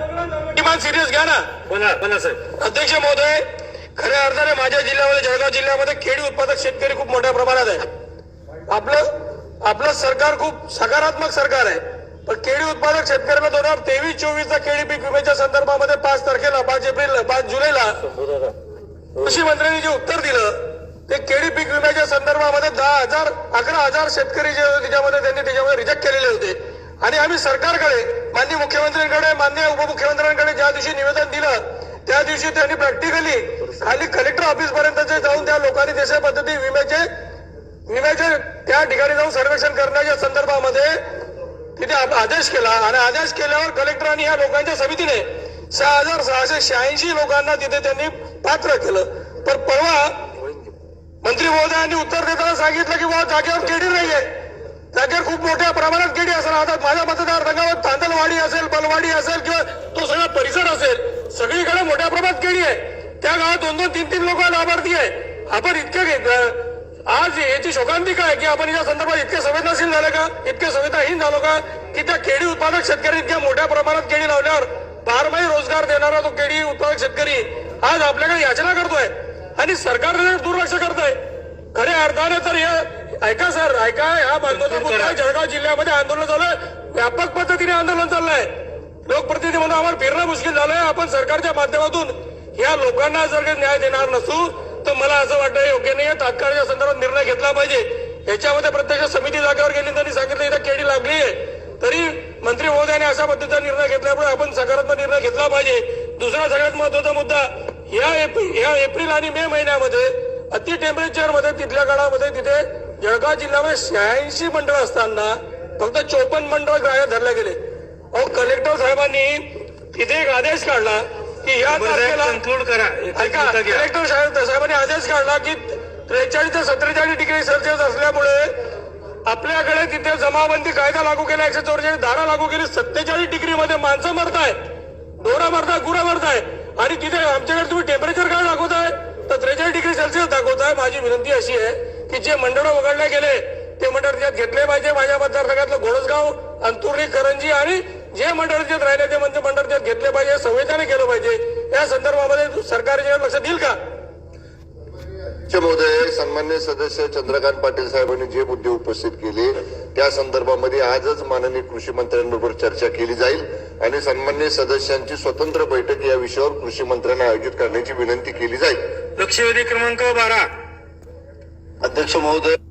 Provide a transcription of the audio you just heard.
किमान सिरियस घ्या ना. बोला बोला साहेब. अध्यक्ष महोदय खऱ्या अर्थाने माझ्या जिल्ह्यामध्ये जळगाव जिल्ह्यामध्ये केळी उत्पादक शेतकरी खूप मोठ्या प्रमाणात आहे. आपलं आपलं सरकार खूप सकारात्मक सरकार आहे. पण केळी उत्पादक शेतकऱ्यांना दोन हजार तेवीस चोवीसचा केळी पीक विम्याच्या संदर्भामध्ये पाच तारखेला पाच एप्रिल पाच जुलैला कृषी मंत्र्यांनी जे उत्तर दिलं ते केळी पीक विम्याच्या संदर्भामध्ये दहा हजार अकरा हजार शेतकरी जे त्याच्यामध्ये त्यांनी त्याच्यामध्ये रिजेक्ट केलेले होते. आणि आम्ही सरकारकडे माननीय मुख्यमंत्र्यांकडे माननीय उपमुख्यमंत्र्यांकडे ज्या दिवशी निवेदन दिलं त्या दिवशी त्यांनी प्रॅक्टिकली खाली कलेक्टर ऑफिस पर्यंत जाऊन त्या लोकांनी देशा पद्धती विम्याचे विम्याचे त्या ठिकाणी जाऊन सर्वेक्षण करण्याच्या संदर्भामध्ये तिथे आदेश केला. आणि आदेश केल्यावर कलेक्टरांनी या लोकांच्या समितीने सहा हजार सहाशे शहाऐंशी लोकांना तिथे त्यांनी पात्र केलं. पण परवा मंत्री महोदयांनी उत्तर देताना सांगितलं की बाबा जागेवर केडी नाहीये. खूप मोठ्या प्रमाणात केडी असेल. आता माझ्या मतदारसंघावर तांदलवाडी असेल बलवाडी असेल किंवा तो सगळा परिसर असेल सगळीकडे मोठ्या प्रमाणात केडी आहे. त्या गावात दोन दोन तीन तीन लोक लाभार्थी आहे. आपण इतकं घेतलं आज याची शोकांतिका आहे की आपण या संदर्भात इतके संवेदनशील झाले का? इतके संवेदनहीन झालो का? की त्या केळी उत्पादक शेतकरी इतक्या मोठ्या प्रमाणात केळी लावल्यावर बारमाही रोजगार देणारा तो केळी उत्पादक शेतकरी आज आपल्याकडे याचना करतोय. आणि सरकार दुर्लक्ष करतोय. खऱ्या अर्थाने तर हे ऐका सर ऐका ह्या बांधवचा मुद्दा जळगाव जिल्ह्यामध्ये आंदोलन चाललंय व्यापक पद्धतीने आंदोलन चाललंय. लोकप्रतिनिधी म्हणून आम्हाला फिरणं मुश्किल झालंय. आपण सरकारच्या माध्यमातून या लोकांना जर काही न्याय देणार नसू तर मला असं वाटतं योग्य नाही तात्काळच्या संदर्भात निर्णय घेतला पाहिजे. याच्यामध्ये प्रत्यक्ष समिती जागेवर गेली त्यांनी सांगितलं इथं केडी लागली आहे तरी मंत्री महोदयाने अशा पद्धतीचा निर्णय घेतल्यामुळे आपण सकारात्मक निर्णय घेतला पाहिजे. दुसरा सगळ्यात महत्त्वाचा मुद्दा या एप्रिल या एप्रिल आणि मे महिन्यामध्ये अति टेम्परेचरमध्ये तिथल्या काळामध्ये तिथे जळगाव जिल्ह्यामध्ये शहाऐंशी मंडळ असताना फक्त चोपन्न मंडळ ग्राह्य धरले गेले. अहो कलेक्टर साहेबांनी तिथे एक आदेश काढला की या तारखेला कन्क्लूड करा. कलेक्टर साहेब साहेबांनी आदेश काढला की त्रेचाळीस ते सत्तेचाळीस डिग्री सेल्सिअस असल्यामुळे आपल्याकडे तिथे जमाबंदी कायदा लागू केला एकशे चौवेचाळीस धारा लागू केली सत्तेचाळीस डिग्री मध्ये माणसं मरताय डोरा मरताय गुरा मरताय आणि तिथे आमच्याकडे तुम्ही टेम्परेचर काय दाखवताय तर त्रेचाळीस डिग्री सेल्सिअस दाखवताय माझी विनंती अशी आहे की जे मंडळ वगळले गेले ते मंडळ त्यात घेतले पाहिजे. माझ्या मतदारसंघातलं घोडसगाव अंतुर्णी करंजी आणि जे मंडळ त्यात राहिले ते म्हणजे मंडळ त्यात घेतले पाहिजे संविधाने केलं पाहिजे. या संदर्भामध्ये सरकार लक्ष देईल का? महोदय सन्मान्य सदस्य चंद्रकांत पाटील साहेबांनी जे मुद्दे उपस्थित केले त्या संदर्भामध्ये आजच माननीय कृषी मंत्र्यांबरोबर चर्चा केली जाईल आणि सन्मान्य सदस्यांची स्वतंत्र बैठक या विषयावर कृषी मंत्र्यांना आयोजित करण्याची विनंती केली जाईल. लक्षवेधी क्रमांक बारा. अध्यक्ष महोदय